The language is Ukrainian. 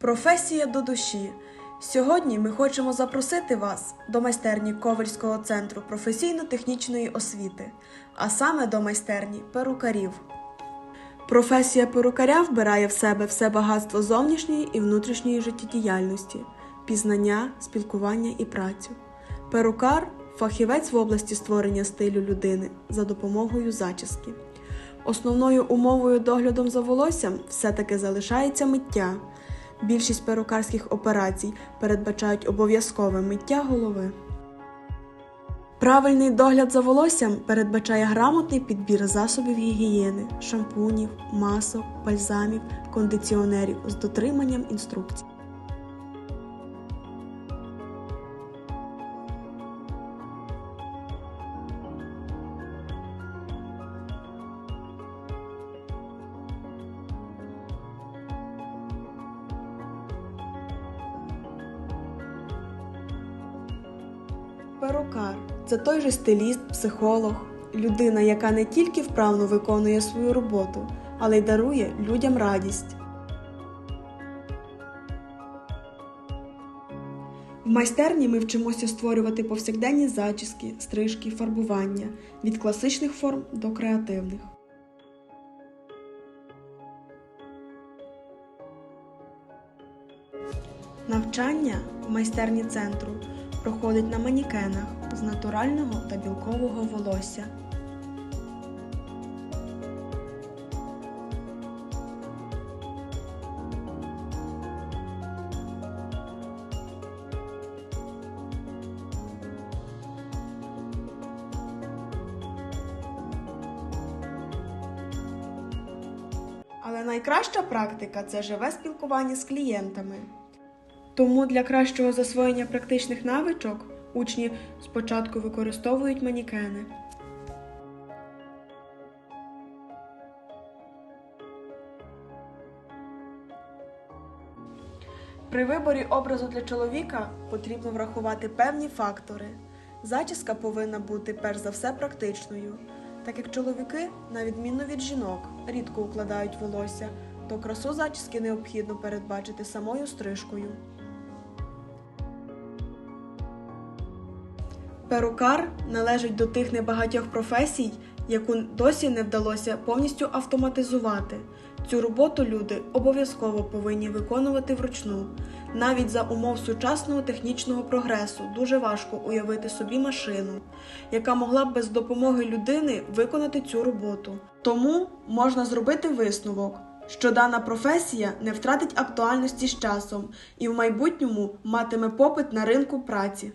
Професія до душі. Сьогодні ми хочемо запросити вас до майстерні Ковальського центру професійно-технічної освіти, а саме до майстерні перукарів. Професія перукаря вбирає в себе все багатство зовнішньої і внутрішньої життєдіяльності, пізнання, спілкування і працю. Перукар фахівець в області створення стилю людини за допомогою зачіски. Основною умовою доглядом за волоссям все-таки залишається миття. Більшість перукарських операцій передбачають обов'язкове миття голови. Правильний догляд за волоссям передбачає грамотний підбір засобів гігієни, шампунів, масок, бальзамів, кондиціонерів з дотриманням інструкцій. Перукар це той же стиліст, психолог, людина, яка не тільки вправно виконує свою роботу, але й дарує людям радість. В майстерні ми вчимося створювати повсякденні зачіски, стрижки, фарбування від класичних форм до креативних. Навчання в майстерні центру проходить на манікенах з натурального та білкового волосся. Але найкраща практика це живе спілкування з клієнтами. Тому для кращого засвоєння практичних навичок учні спочатку використовують манікени. При виборі образу для чоловіка потрібно врахувати певні фактори. Зачіска повинна бути перш за все практичною. Так як чоловіки, на відміну від жінок, рідко укладають волосся, то красу зачіски необхідно передбачити самою стрижкою. Перукар належить до тих небагатьох професій, яку досі не вдалося повністю автоматизувати. Цю роботу люди обов'язково повинні виконувати вручну. Навіть за умов сучасного технічного прогресу дуже важко уявити собі машину, яка могла б без допомоги людини виконати цю роботу. Тому можна зробити висновок, що дана професія не втратить актуальності з часом і в майбутньому матиме попит на ринку праці.